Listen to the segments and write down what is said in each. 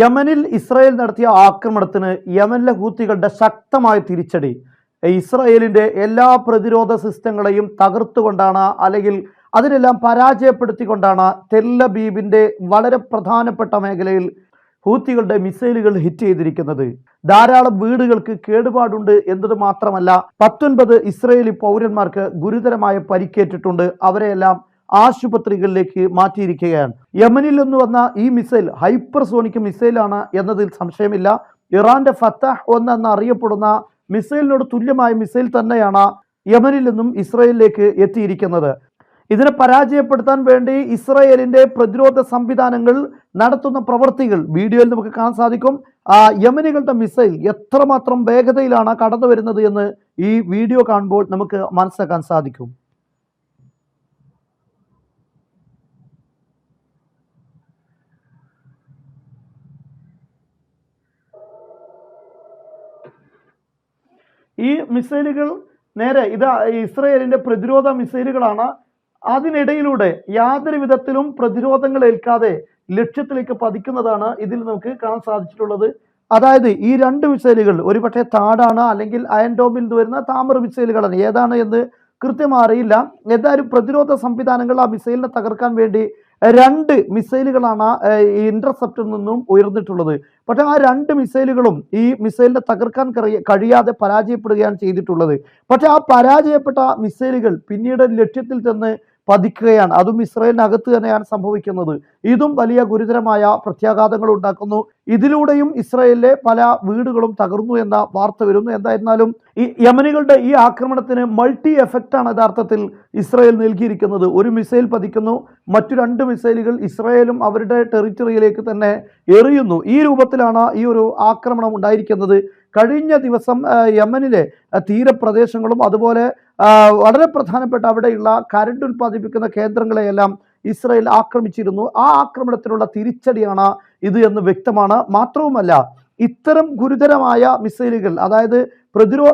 യമനിൽ ഇസ്രായേൽ നടത്തിയ ആക്രമണത്തിന് യമനിലെ ഹൂത്തികളുടെ ശക്തമായ തിരിച്ചടി. ഇസ്രായേലിന്റെ എല്ലാ പ്രതിരോധ സിസ്റ്റങ്ങളെയും തകർത്തുകൊണ്ടാണ് അല്ലെങ്കിൽ അതിനെല്ലാം പരാജയപ്പെടുത്തിക്കൊണ്ടാണ് തെല്ലബീബിന്റെ വളരെ പ്രധാനപ്പെട്ട മേഖലയിൽ ഹൂത്തികളുടെ മിസൈലുകൾ ഹിറ്റ് ചെയ്തിരിക്കുന്നത്. ധാരാളം വീടുകൾക്ക് കേടുപാടുണ്ട് എന്നത് മാത്രമല്ല പത്തൊൻപത് ഇസ്രയേലി പൗരന്മാർക്ക് ഗുരുതരമായ പരിക്കേറ്റിട്ടുണ്ട്. അവരെയെല്ലാം ആശുപത്രികളിലേക്ക് മാറ്റിയിരിക്കുകയാണ്. യമനിൽ നിന്ന് വന്ന ഈ മിസൈൽ ഹൈപ്പർസോണിക് മിസൈലാണ് എന്നതിൽ സംശയമില്ല. ഇറാന്റെ ഫത്താഹ് ഒന്ന് എന്നറിയപ്പെടുന്ന മിസൈലിനോട് തുല്യമായ മിസൈൽ തന്നെയാണ് യമനിൽ നിന്നും ഇസ്രയേലിലേക്ക് എത്തിയിരിക്കുന്നത്. ഇതിനെ പരാജയപ്പെടുത്താൻ വേണ്ടി ഇസ്രയേലിന്റെ പ്രതിരോധ സംവിധാനങ്ങൾ നടത്തുന്ന പ്രവൃത്തികൾ വീഡിയോയിൽ നമുക്ക് കാണാൻ സാധിക്കും. ആ യമനികളുടെ മിസൈൽ എത്രമാത്രം വേഗതയിലാണ് കടന്നു വരുന്നത് എന്ന് ഈ വീഡിയോ കാണുമ്പോൾ നമുക്ക് മനസ്സിലാക്കാൻ സാധിക്കും. ഈ മിസൈലുകൾ നേരെ ഇത് ഇസ്രയേലിന്റെ പ്രതിരോധ മിസൈലുകളാണ്. അതിനിടയിലൂടെ യാതൊരു വിധത്തിലും പ്രതിരോധങ്ങൾ ഏൽക്കാതെ ലക്ഷ്യത്തിലേക്ക് പതിക്കുന്നതാണ് ഇതിൽ നമുക്ക് കാണാൻ സാധിച്ചിട്ടുള്ളത്. അതായത് ഈ രണ്ട് മിസൈലുകൾ ഒരുപക്ഷെ താടാണ് അല്ലെങ്കിൽ അയൻഡോമിൽ നിന്ന് വരുന്ന താമര മിസൈലുകളാണ്. ഏതാണ് എന്ന് കൃത്യമായി അറിയില്ല ഏതായാലും പ്രതിരോധ സംവിധാനങ്ങൾ ആ മിസൈലിനെ തകർക്കാൻ വേണ്ടി രണ്ട് മിസൈലുകളാണ് ഇന്റർസെപ്റ്റിൽ നിന്നും ഉയർന്നിട്ടുള്ളത്. പക്ഷേ ആ രണ്ട് മിസൈലുകളും ഈ മിസൈലിനെ തകർക്കാൻ കഴിയാതെ പരാജയപ്പെടുകയാണ് ചെയ്തിട്ടുള്ളത്. പക്ഷേ ആ പരാജയപ്പെട്ട മിസൈലുകൾ പിന്നീട് ലക്ഷ്യത്തിൽ ചെന്ന് പതിക്കുകയാണ്. അതും ഇസ്രയേലിനകത്ത് തന്നെയാണ് സംഭവിക്കുന്നത്. ഇതും വലിയ ഗുരുതരമായ പ്രത്യാഘാതങ്ങൾ ഉണ്ടാക്കുന്നു. ഇതിലൂടെയും ഇസ്രയേലിലെ പല വീടുകളും തകർന്നു എന്ന വാർത്ത വരുന്നു. എന്തായിരുന്നാലും ഈ യമനികളുടെ ഈ ആക്രമണത്തിന് മൾട്ടി എഫക്റ്റ് ആണ് യഥാർത്ഥത്തിൽ ഇസ്രയേൽ നൽകിയിരിക്കുന്നത്. ഒരു മിസൈൽ പതിക്കുന്നു. മറ്റു രണ്ട് മിസൈലുകൾ ഇസ്രയേലും അവരുടെ ടെറിറ്ററിയിലേക്ക് തന്നെ എറിയുന്നു. ഈ രൂപത്തിലാണ് ഈ ഒരു ആക്രമണം ഉണ്ടായിരിക്കുന്നത്. കഴിഞ്ഞ ദിവസം യമനിലെ തീരപ്രദേശങ്ങളും അതുപോലെ വളരെ പ്രധാനപ്പെട്ട അവിടെയുള്ള കരണ്ട് ഉൽപ്പാദിപ്പിക്കുന്ന കേന്ദ്രങ്ങളെയെല്ലാം ഇസ്രയേൽ ആക്രമിച്ചിരുന്നു. ആ ആക്രമണത്തിനുള്ള തിരിച്ചടിയാണ് ഇത് എന്ന് വ്യക്തമാണ്. മാത്രവുമല്ല ഇത്തരം ഗുരുതരമായ മിസൈലുകൾ അതായത് പ്രതിരോ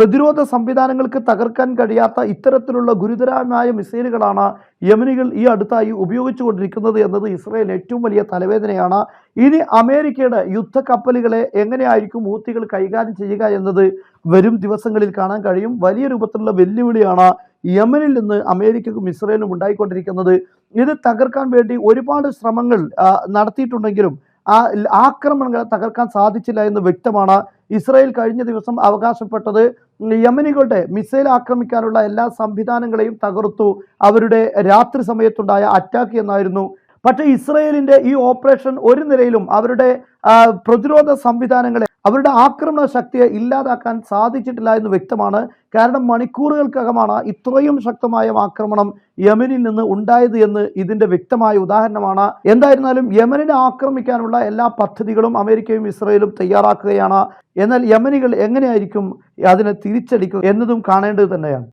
പ്രതിരോധ സംവിധാനങ്ങൾക്ക് തകർക്കാൻ കഴിയാത്ത ഇത്തരത്തിലുള്ള ഗുരുതരമായ മിസൈലുകളാണ് യമനികൾ ഈ അടുത്തായി ഉപയോഗിച്ചുകൊണ്ടിരിക്കുന്നത് എന്നത് ഇസ്രയേൽ ഏറ്റവും വലിയ തലവേദനയാണ്. ഇനി അമേരിക്കയുടെ യുദ്ധക്കപ്പലുകളെ എങ്ങനെയായിരിക്കും ഊത്തികൾ കൈകാര്യം ചെയ്യുക എന്നത് വരും ദിവസങ്ങളിൽ കാണാൻ കഴിയും. വലിയ രൂപത്തിലുള്ള വെല്ലുവിളിയാണ് യമനിൽ നിന്ന് അമേരിക്കക്കും ഇസ്രയേലും ഉണ്ടായിക്കൊണ്ടിരിക്കുന്നത്. ഇത് തകർക്കാൻ വേണ്ടി ഒരുപാട് ശ്രമങ്ങൾ നടത്തിയിട്ടുണ്ടെങ്കിലും ആ ആക്രമണങ്ങളെ തകർക്കാൻ സാധിച്ചില്ല എന്ന് വ്യക്തമാണ് ഇസ്രായേൽ കഴിഞ്ഞ ദിവസം അവകാശപ്പെട്ടത്. യമനികളുടെ മിസൈൽ ആക്രമിക്കാനുള്ള എല്ലാ സംവിധാനങ്ങളെയും തകർത്തു. അവരുടെ രാത്രി സമയത്തുണ്ടായ അറ്റാക്ക് എന്നായിരുന്നു. പക്ഷേ ഇസ്രയേലിന്റെ ഈ ഓപ്പറേഷൻ ഒരു നിലയിലും അവരുടെ പ്രതിരോധ സംവിധാനങ്ങളെ അവരുടെ ആക്രമണ ശക്തിയെ ഇല്ലാതാക്കാൻ സാധിച്ചിട്ടില്ല എന്ന് വ്യക്തമാണ്. കാരണം മണിക്കൂറുകൾക്കകമാണ് ഇത്രയും ശക്തമായ ആക്രമണം യമനിൽ നിന്ന് ഉണ്ടായത് എന്ന് ഇതിന്റെ വ്യക്തമായ ഉദാഹരണമാണ്. എന്തായിരുന്നാലും യമനിനെ ആക്രമിക്കാനുള്ള എല്ലാ പദ്ധതികളും അമേരിക്കയും ഇസ്രയേലും തയ്യാറാക്കുകയാണ്. എന്നാൽ യമനികൾ എങ്ങനെയായിരിക്കും അതിനെ തിരിച്ചടിക്കുക എന്നതും കാണേണ്ടത് തന്നെയാണ്.